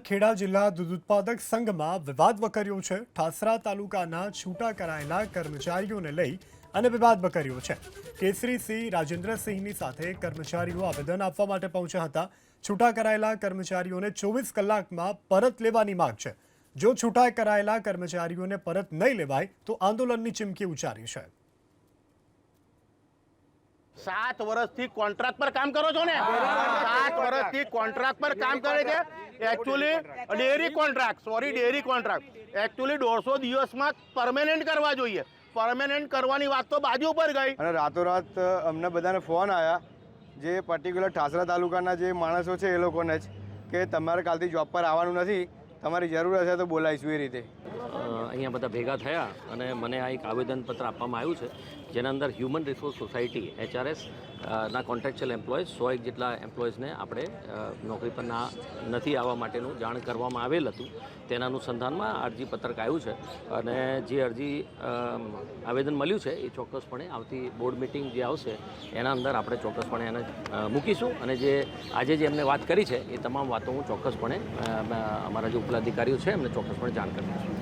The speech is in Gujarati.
ખેડા જિલ્લા દૂધ ઉત્પાદક સંઘમાં વિવાદ વકર્યો છે. ઠાસરા તાલુકાના છૂટા કરાયેલા કર્મચારીઓને લઈ અને વિવાદ વકર્યો છે. કેસરીસિંહ રાજેન્દ્રસિંહની સાથે કર્મચારીઓ આવેદન આપવા માટે પહોંચ્યા હતા. છૂટા કરાયેલા કર્મચારીઓને ચોવીસ કલાકમાં પરત લેવાની માંગ છે. જો છૂટા કરાયેલા કર્મચારીઓને પરત નહીં લેવાય તો આંદોલનની ચીમકી ઉચ્ચારી છે. સાત વર્ષથી કોન્ટ્રાક્ટ પર કામ કરો છો ને? સાત વર્ષથી કોન્ટ્રાક્ટ પર કામ કરે છે. Actually dairy contract sorry dairy contract actually દોઢસો દિવસમાં પરમેનન્ટ કરવા જોઈએ. પરમેનન્ટ કરવાની વાત તો બાજુ પર ગઈ. અને રાતોરાત અમને બધાને ફોન આવ્યા જે પર્ટિક્યુલર ઠાસરા તાલુકાના જે માણસો છે એ લોકોને જ કે તમારે કાલથી જોબ પર આવવાનું નથી તમારી જરૂર હશે તો બોલાવીશું એ રીતે. અહીંયા બધા ભેગા થયા અને મને આ એક આવેદનપત્ર આપવામાં આવ્યું છે, જેના અંદર હ્યુમન રિસોર્સ સોસાયટી એચઆરએસ ના કોન્ટ્રાક્ચ્યુઅલ એમ્પ્લોયઝ સો એક જેટલા એમ્પ્લોયઝને આપણે નોકરી પર ના નથી આવવા માટેનું જાણ કરવામાં આવેલ હતું. તેના અનુસંધાનમાં અરજી પત્રક આવ્યું છે અને જે અરજી આવેદન મળ્યું છે એ ચોક્કસપણે આવતી બોર્ડ મિટિંગ જે આવશે એના અંદર આપણે ચોક્કસપણે એને મૂકીશું. અને જે આજે જે એમને વાત કરી છે એ તમામ વાતો હું ચોક્કસપણે અમારા જે ઉપલાધિકારીઓ છે એમને ચોક્કસપણે જાણ કરીશું